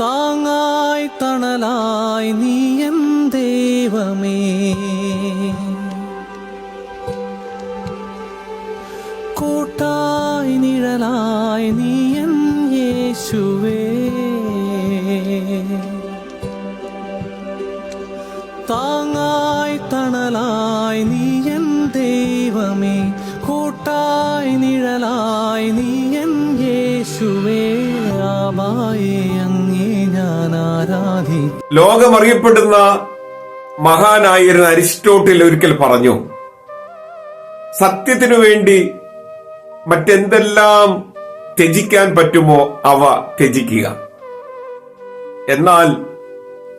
താങ്ങായി തണലായി എൻ ദൈവമേ. കൂട്ടായി നിഴലായി എൻ യേശുവേ. താങ്ങായി തണലായി എൻ ദൈവമേ. കൂട്ടായി നിഴലായി എൻ യേശുവേ. ആബായെ ലോകമറിയപ്പെടുന്ന മഹാനായിരുന്ന അരിസ്റ്റോട്ടിൽ ഒരിക്കൽ പറഞ്ഞു സത്യത്തിനു വേണ്ടി മറ്റെന്തെല്ലാം ത്യജിക്കാൻ പറ്റുമോ അവ ത്യജിക്കുക. എന്നാൽ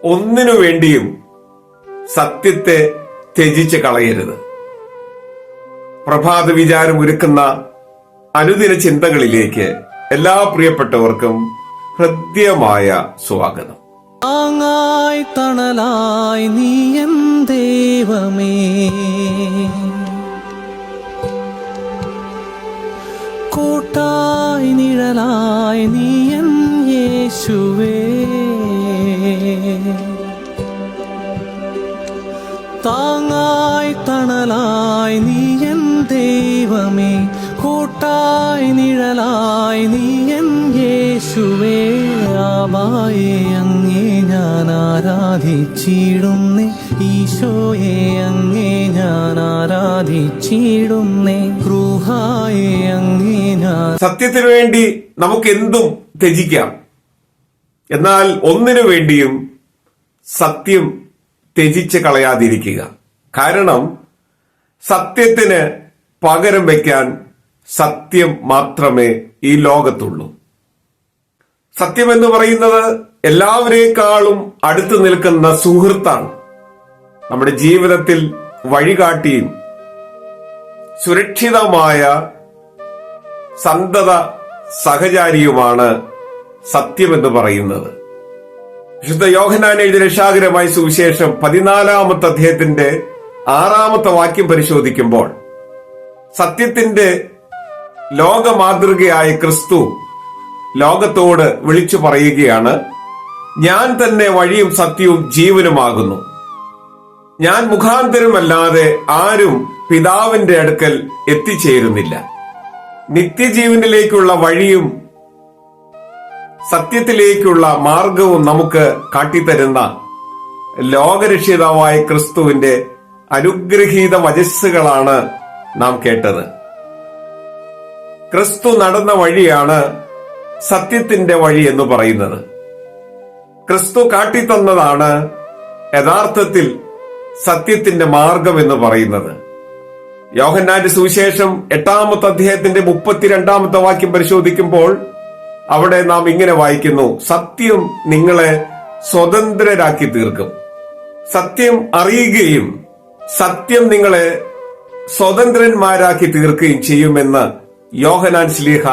ഒന്നിനു വേണ്ടിയും സത്യത്തെ ത്യജിച്ച് കളയരുത്. പ്രഭാത വിചാരം ഒരുക്കുന്ന അനുദിന ചിന്തകളിലേക്ക് എല്ലാ പ്രിയപ്പെട്ടവർക്കും ഹൃദ്യമായ സ്വാഗതം. താങ്ങായി തണലായി നീ എൻ ദൈവമേ. കൂട്ടായി നിഴലായി നീ എൻ യേശുവേ. താങ്ങായി തണലായി നീ എൻ ദൈവമേ. കൂട്ടായി നിഴലായി നീ എൻ യേശുവേ. ആവായേ ഞാൻ ആരാധിച്ചിടുന്നേ ഈശോയെ അങ്ങേ ഞാൻ ആരാധിച്ചിടുന്നേ ക്രൂഹായെ അങ്ങേ ഞാൻ സത്യത്തിനു വേണ്ടി നമുക്ക് എന്തും ത്യജിക്കാം. എന്നാൽ ഒന്നിനു വേണ്ടിയും സത്യം ത്യജിച്ച് കളയാതിരിക്കുക. കാരണം സത്യത്തിന് പകരം വയ്ക്കാൻ സത്യം മാത്രമേ ഈ ലോകത്തുള്ളൂ. സത്യം എന്ന് പറയുന്നത് എല്ലാവരേക്കാളും അടുത്തു നിൽക്കുന്ന സുഹൃത്താണ് നമ്മുടെ ജീവിതത്തിൽ വഴികാട്ടിയും സുരക്ഷിതമായ സന്തത സഹചാരിയുമാണ് സത്യമെന്ന് പറയുന്നത്. വിശുദ്ധ യോഹനാൻ എഴുതിയ രക്ഷാകരമായ സുവിശേഷം പതിനാലാമത്തെ അദ്ദേഹത്തിന്റെ ആറാമത്തെ വാക്യം പരിശോധിക്കുമ്പോൾ സത്യത്തിന്റെ ലോകമാതൃകയായ ക്രിസ്തു ലോകത്തോട് വിളിച്ചു പറയുകയാണ്. ഞാൻ തന്നെ വഴിയും സത്യവും ജീവനുമാകുന്നു. ഞാൻ മുഖാന്തരമല്ലാതെ ആരും പിതാവിന്റെ അടുക്കൽ എത്തിച്ചേരുന്നില്ല. നിത്യജീവനിലേക്കുള്ള വഴിയും സത്യത്തിലേക്കുള്ള മാർഗവും നമുക്ക് കാട്ടിത്തരുന്ന ലോകരക്ഷിതാവായ ക്രിസ്തുവിന്റെ അനുഗ്രഹീത വചസ്സുകളാണ് നാം കേട്ടത്. ക്രിസ്തു നടന്ന വഴിയാണ് സത്യത്തിന്റെ വഴി എന്ന് പറയുന്നത്. ക്രിസ്തു കാട്ടിത്തന്നതാണ് യഥാർത്ഥത്തിൽ സത്യത്തിന്റെ മാർഗം എന്ന് പറയുന്നത്. യോഹന്നാന്റെ സുവിശേഷം എട്ടാമത്തെ അധ്യായത്തിന്റെ മുപ്പത്തിരണ്ടാമത്തെ വാക്യം പരിശോധിക്കുമ്പോൾ അവിടെ നാം ഇങ്ങനെ വായിക്കുന്നു സത്യം നിങ്ങളെ സ്വതന്ത്രരാക്കി തീർക്കും. സത്യം അറിയുകയും സത്യം നിങ്ങളെ സ്വതന്ത്രന്മാരാക്കി തീർക്കുകയും ചെയ്യുമെന്ന് യോഹനാൻ ശ്ലീഹ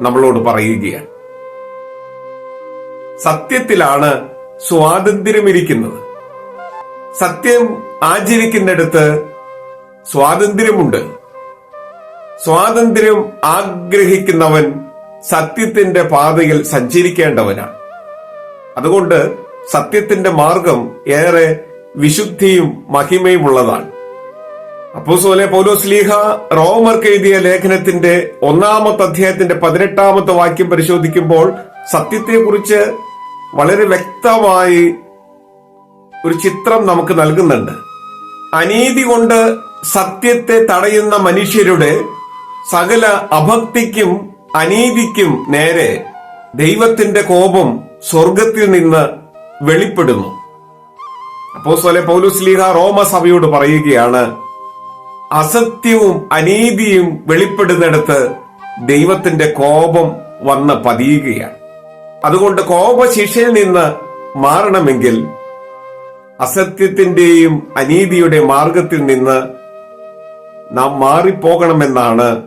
നമ്മളോട് പറയുകയാണ്. സത്യത്തിലാണ് സ്വാതന്ത്ര്യമിരിക്കുന്നത്. സത്യം ആചരിക്കുന്നിടത്ത് സ്വാതന്ത്ര്യമുണ്ട്. സ്വാതന്ത്ര്യം ആഗ്രഹിക്കുന്നവൻ സത്യത്തിന്റെ പാതയിൽ സഞ്ചരിക്കേണ്ടവനാണ്. അതുകൊണ്ട് സത്യത്തിന്റെ മാർഗം ഏറെ വിശുദ്ധിയും മഹിമയും ഉള്ളതാണ് അപ്പോസോലെ പൗലോസ്ലീഹ റോമർക്ക് എഴുതിയ ലേഖനത്തിന്റെ ഒന്നാമത്തെ അധ്യായത്തിന്റെ പതിനെട്ടാമത്തെ വാക്യം പരിശോധിക്കുമ്പോൾ സത്യത്തെക്കുറിച്ച് വളരെ വ്യക്തമായി ഒരു ചിത്രം നമുക്ക് നൽകുന്നുണ്ട്. അനീതി കൊണ്ട് സത്യത്തെ തടയുന്ന മനുഷ്യരുടെ സകല അഭക്തിക്കും അനീതിക്കും നേരെ ദൈവത്തിന്റെ കോപം സ്വർഗത്തിൽ നിന്ന് വെളിപ്പെടുന്നു. അപ്പോ സ്വലെ പൗലുസ്ലീഹ റോമ സഭയോട് പറയുകയാണ് അസത്യവും അനീതിയും വെളിപ്പെടുന്നിടത്ത് ദൈവത്തിന്റെ കോപം വന്ന് പതിയുകയാണ്. അതുകൊണ്ട് കോപശിക്ഷയിൽ നിന്ന് മാറണമെങ്കിൽ അസത്യത്തിന്റെയും അനീതിയുടെ മാർഗത്തിൽ നിന്ന് നാം മാറിപ്പോകണമെന്നാണ്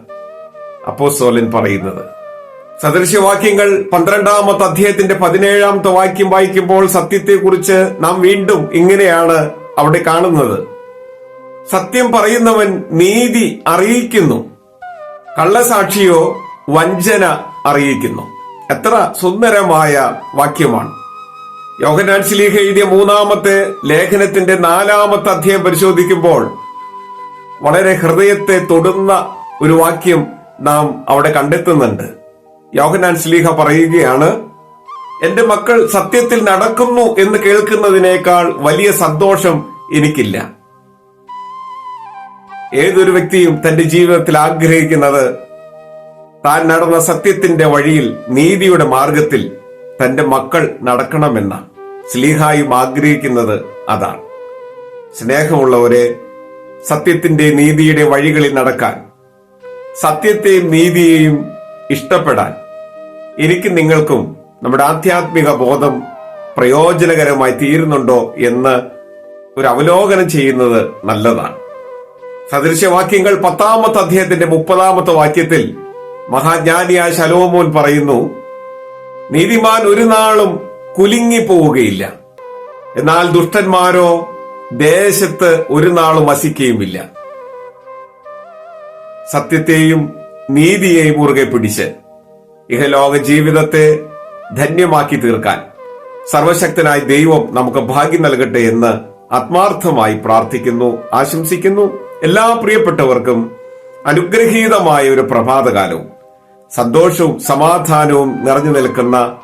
അപ്പോസ്തോലൻ പറയുന്നത്. സദൃശ്യവാക്യങ്ങൾ പന്ത്രണ്ടാമത്തെ അധ്യായത്തിന്റെ പതിനേഴാമത്തെ വാക്യം വായിക്കുമ്പോൾ സത്യത്തെക്കുറിച്ച് നാം വീണ്ടും ഇങ്ങനെയാണ് അവിടെ കാണുന്നത്. സത്യം പറയുന്നവൻ നീതി അറിയിക്കുന്നു. കള്ളസാക്ഷിയോ വഞ്ചന അറിയിക്കുന്നു. എത്ര സുന്ദരമായ വാക്യമാണ്. യോഹനാൻ ശ്ലീഹ എഴുതിയ മൂന്നാമത്തെ ലേഖനത്തിന്റെ നാലാമത്തെ അധ്യായം പരിശോധിക്കുമ്പോൾ വളരെ ഹൃദയത്തെ തൊടുന്ന ഒരു വാക്യം നാം അവിടെ കണ്ടെത്തുന്നുണ്ട്. യോഹനാൻ ശ്ലീഹ പറയുകയാണ് എന്റെ മക്കൾ സത്യത്തിൽ നടക്കുന്നു എന്ന് കേൾക്കുന്നതിനേക്കാൾ വലിയ സന്തോഷം എനിക്കില്ല. ഏതൊരു വ്യക്തിയും തന്റെ ജീവിതത്തിൽ ആഗ്രഹിക്കുന്നത് താൻ നടന്ന സത്യത്തിന്റെ വഴിയിൽ നീതിയുടെ മാർഗത്തിൽ തന്റെ മക്കൾ നടക്കണമെന്ന സ്ലീഹായും ആഗ്രഹിക്കുന്നത് അതാണ്. സ്നേഹമുള്ളവരെ സത്യത്തിന്റെ നീതിയുടെ വഴികളിൽ നടക്കാൻ സത്യത്തെയും നീതിയെയും ഇഷ്ടപ്പെടാൻ എനിക്ക് നിങ്ങൾക്കും നമ്മുടെ ആധ്യാത്മിക ബോധം പ്രയോജനകരമായി തീരുന്നുണ്ടോ എന്ന് ഒരു അവലോകനം ചെയ്യുന്നത് നല്ലതാണ്. സദൃശവാക്യങ്ങൾ പത്താമത്തെ അധ്യായത്തിന്റെ മുപ്പതാമത്തെ വാക്യത്തിൽ മഹാജ്ഞാനിയായ ശലോമോൻ പറയുന്നു നീതിമാൻ ഒരു നാളും കുലുങ്ങിപ്പോവുകയില്ല. എന്നാൽ ദുഷ്ടന്മാരോ ദേശത്ത് ഒരു നാളും വസിക്കുകയുമില്ല. സത്യത്തെയും നീതിയെയും മുറുകെ പിടിച്ച് ഇഹലോക ജീവിതത്തെ ധന്യമാക്കി തീർക്കാൻ സർവശക്തനായ ദൈവം നമുക്ക് ഭാഗ്യം നൽകട്ടെ എന്ന് ആത്മാർത്ഥമായി പ്രാർത്ഥിക്കുന്നു ആശംസിക്കുന്നു. എല്ലാ പ്രിയപ്പെട്ടവർക്കും അനുഗ്രഹീതമായ ഒരു പ്രഭാതകാലവും. സന്തോഷവും സമാധാനവും നിറഞ്ഞു നിൽക്കുന്ന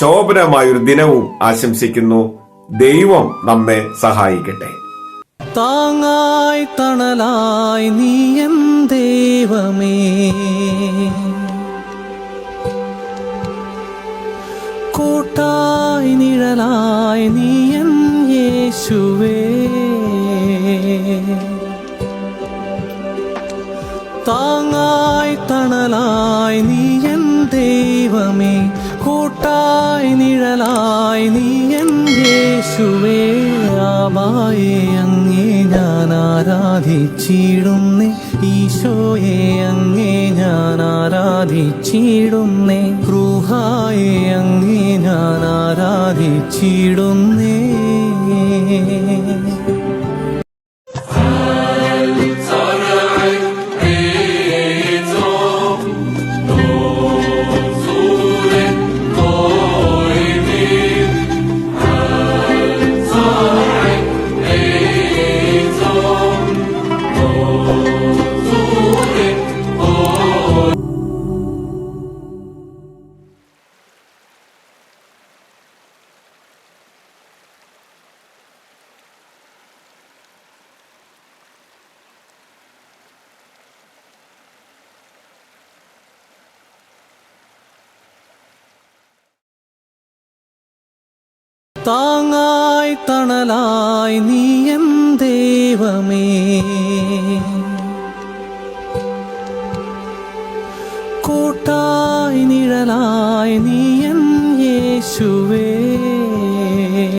ശോഭനമായൊരു ദിനവും ആശംസിക്കുന്നു. ദൈവം നമ്മെ സഹായിക്കട്ടെ. താങ്ങായി തണലായി നീ എൻ ദൈവമേ. കൂട്ടായി നിഴലായി നീ എൻ യേശുവേ. താങ്ങായി തണലായി നീ എൻ ദൈവമേ കൂട്ടായി നിഴലായി നീ എൻ യേശുവേ ആബായെ അങ്ങേ ഞാൻ ആരാധിച്ചിടുന്നേ ഈശോയെ അങ്ങേ ഞാൻ ആരാധിച്ചിടുന്നേ ക്രൂഹായെ അങ്ങേ ഞാൻ ആരാധിച്ചിടുന്നേ. താങ്ങായി തണലായി എൻ ദൈവമേ. കൂട്ടായി നിഴലായി എൻ യേശുവേ.